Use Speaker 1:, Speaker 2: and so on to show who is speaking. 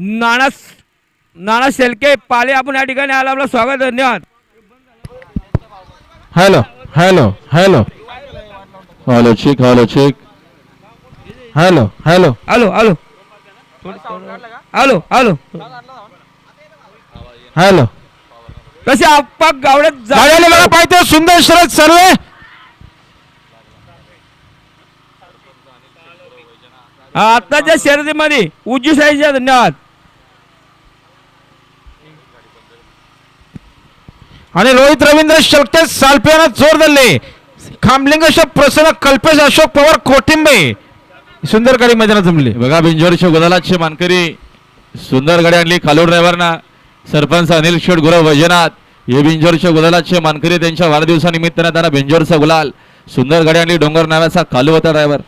Speaker 1: नाना नाना शेलके पाले आपण या ठिकाणी आला. आपलं स्वागत धन्यवाद.
Speaker 2: Hello hello hello. Hello check hello check hello hello.
Speaker 1: आलो आलो आलो आलो
Speaker 2: हॅलो.
Speaker 1: कसे आप्पा गावड्यात
Speaker 2: गाड्याला बघा पाहिजे सुंदर शरद सर्व.
Speaker 1: आताच्या शर्यतीमध्ये उज्जू साईच्या धन्यवाद.
Speaker 2: आणि रोहित रवींद्र शेळके सालपियानं जोर धरले. खामलिंग अशोक प्रसन्न कल्पेश अशोक पवार कोटिंबे सुंदर गाडी मैदानात जमली.
Speaker 3: बघा बिंजोरच्या गोदालाचे मानकरी सुंदर गाडी आणली खालोड ड्रायव्हरना. सरपंच अनिल शेठ गुरव वैजनाथ. हे बिंजोरच्या गुलालाचे मानकरी त्यांच्या वाढदिवसानिमित्तानं त्यांना बिंजोरचा गुलाल. सुंदर गाडी आणली डोंगर नावाचा कालू होता ड्रायव्हर